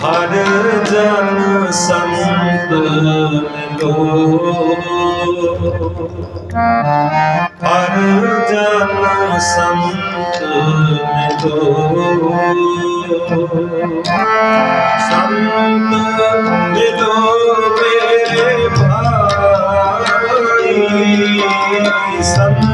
ਹਰ ਜਨ ਸੰਤ ਮਿਲੋ। ਹਰ ਜਨ ਸੰਤ ਮਿਲੋ। ਸੰਤ ਮਿਲੋ ਮੇਰੇ ਭਾਈ। ਸੰਤ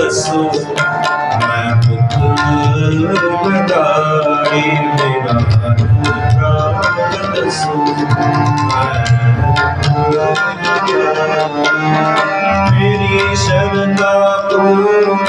ਦਸੋ ਮੈਂ ਮੁਖ ਬਦਾਈ ਮੇਰਾ ਹਰ ਪ੍ਰਭ ਮੇਰੀ ਸ਼ਰਦਾ ਪੂਰਨ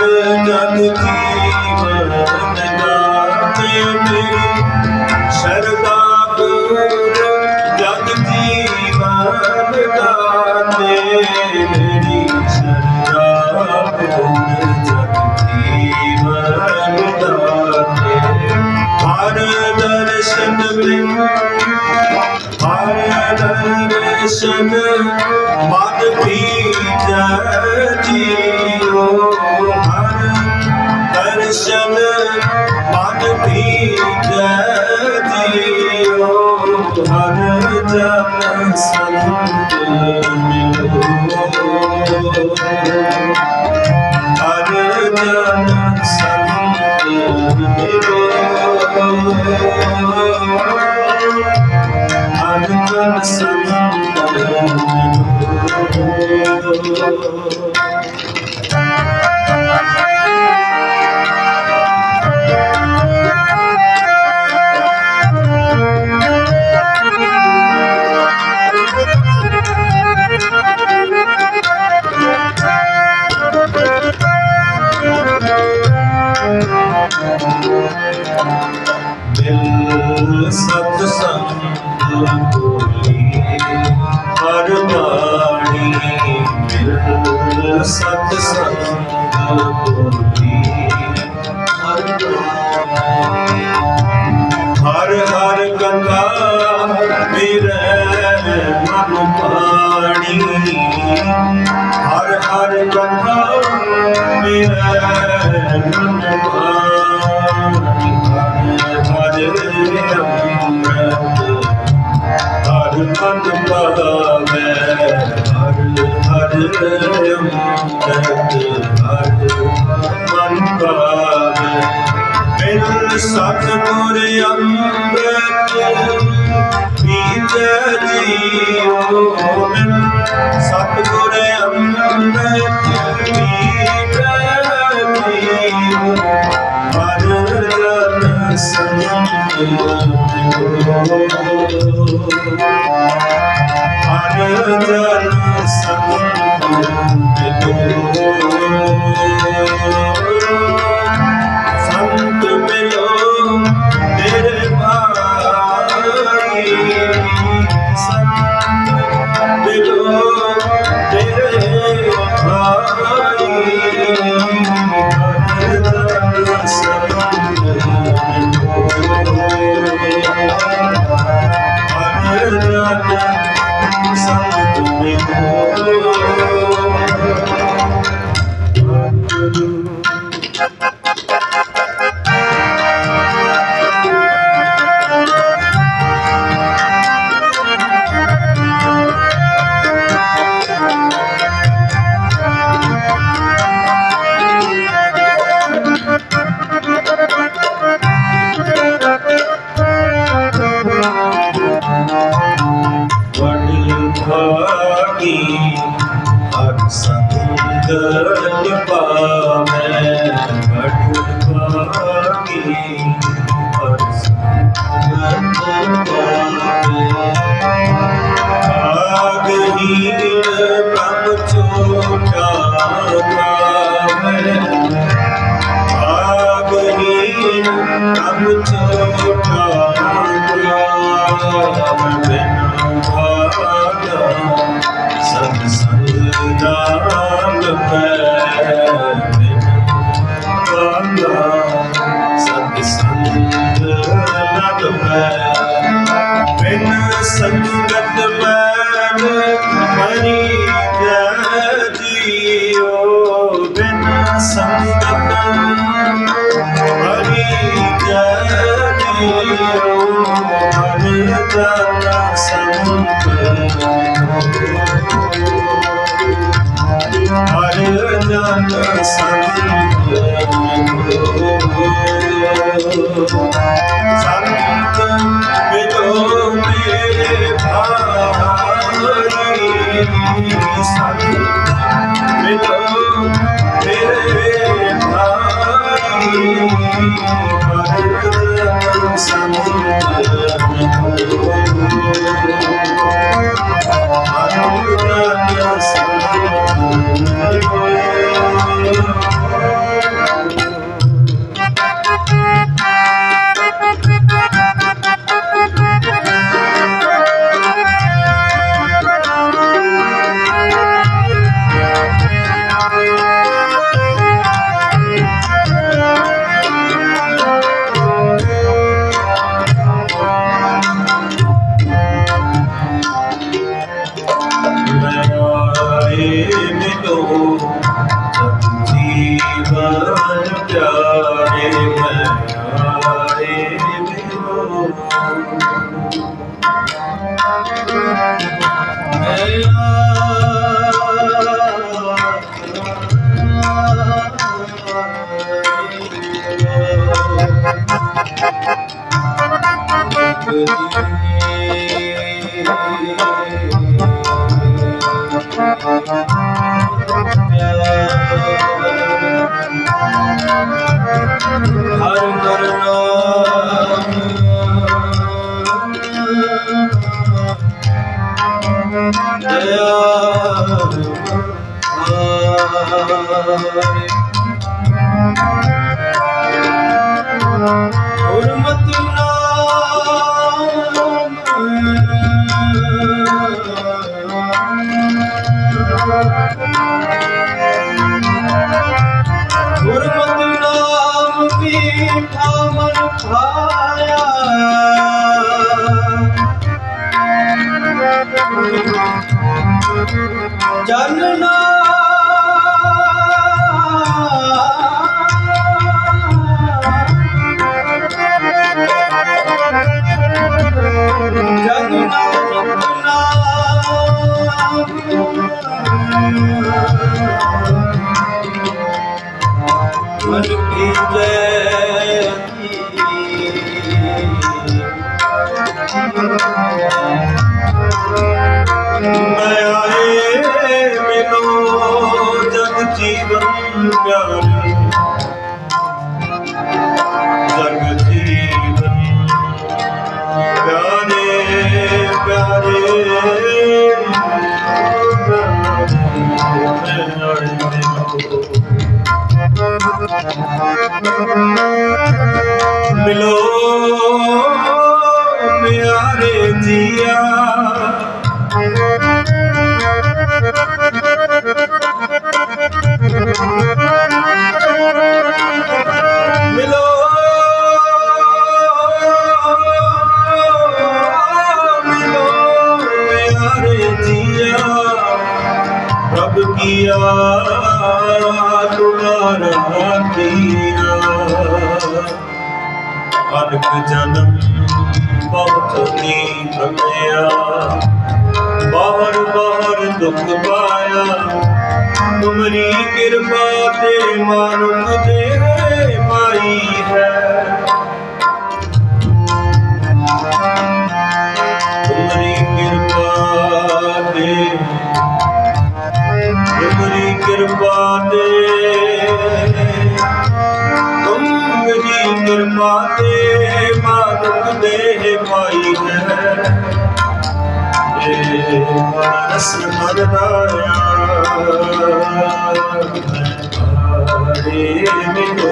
ਹਰ ਜਨ ਸਤ ਸੰਗ ਹਰ ਬਾਣੀ ਦਿਲ ਹਰ ਹਰ ਗੰਗਾ ਮੇਰੇ ਮਨ ਪਾਣੀ ਹਰ ਹਰ ਗੰਗਾ ਮੇਰੇ ਮਨ ਪਾਣੀ ਹਰ ਹਰ ਮਨ ਪਾਵੇ ਹਰ ਹਰ ਅੰਮ੍ਰਿਤ ਹਰ ਮਨ ਪਾਵੇ ਮਿਲ ਸਤਿਗੁਰ ਅੰਮ੍ਰਿਤ ਪੀਜੈ ਜੀਓ ਹਰ ਜਨ ਕੀ? ਅਕ ਸੰਗਤ ਪਾਵੇ ਬਟਵਾ ਕੀ ਅਕ ਸੰਗਤ ਪਾਵੇ। ਆਗ ਹੀ ਸੰਗਤ ਹਰੀ ਜੈ ਜੀਓ ਮਨ ਸੰਤ ਹਰ ਜਨ ਸੰਤ ਸੰਤ ਮਿਲੋ ਮੇਰੇ ਭਾਈ ਸੰਤ ਮਿਲੋ ਭਾਈ ਪਿਆਰੇ ਮੈਂ ਆਏ ਮਿਲੋ ਹਰ Thank you. ਜਨ ਜੀਵਨ ਪਿਆਰੇ। ਜਗ ਜੀਵਨ ਪਿਆਰੇ ਪਿਆਰੇ। ਮਿਲੋ ਮਿਆਰੇ ਜੀਆ। ਅਨਕ ਜਨਮ ਬਹੁਤ ਨੀ ਭਮਿਆ ਬਾਹਰ ਬਾਹਰ ਦੁੱਖ ਪਾਇਆ। ਤੁਮਰੀ ਕਿਰਪਾ ਤੇ ਮਾਨੁਖ ਦੇ ਮਾਈ ਹੈ। ਏ ਮਨਸ ਮਰਦਾਇਆ ਹਰੇ ਮਿਲੋ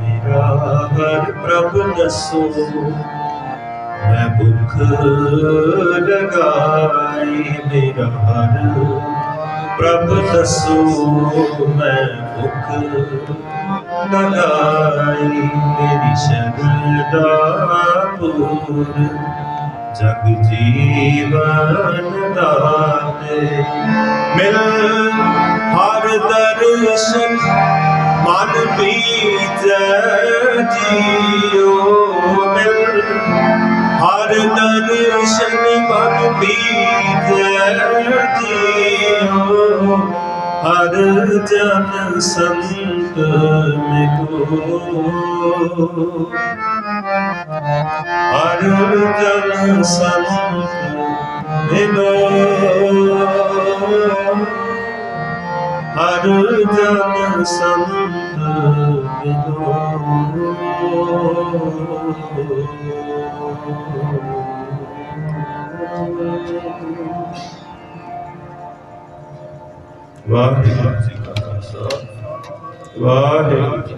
ਮੇਰਾ ਹਰ ਪ੍ਰਭ ਦਸੋ ਮੈਂ ਭੁੱਖ ਲਗਾਈ ਮੇਰਾ ਹਰ ਪ੍ਰਭ ਦਸੋ ਮੈਂ ਭੁੱਖ ਲਗਾਈ ਮੇਰੀ ਸ਼ਰਦਾ ਪੂਰ ਜਗ ਜੀਵਨ ਦਾਤੇ ਮਿਲ ਹਰ ਦਰਸ਼ਨ ਮਨ ਬੀਜੈ ਜੀਉ ਮਿਲ ਹਰ ਦਰਸ਼ਨ ਮਨ ਬੀਜੈ ਜੀਉ। ਹਰ ਜਨ ਸੰਤ ਮਿਲੋ ਹਰ ਜਨ ਸੰਤ ਮਿਲੋ ਹਰ ਜਨ ਸੰਤ ਮਿਲੋ ਵਾਹਿਗੁਰੂ ਜੀ ਕਾ ਖਾਲਸਾ ਵਾਹਿਗੁਰੂ।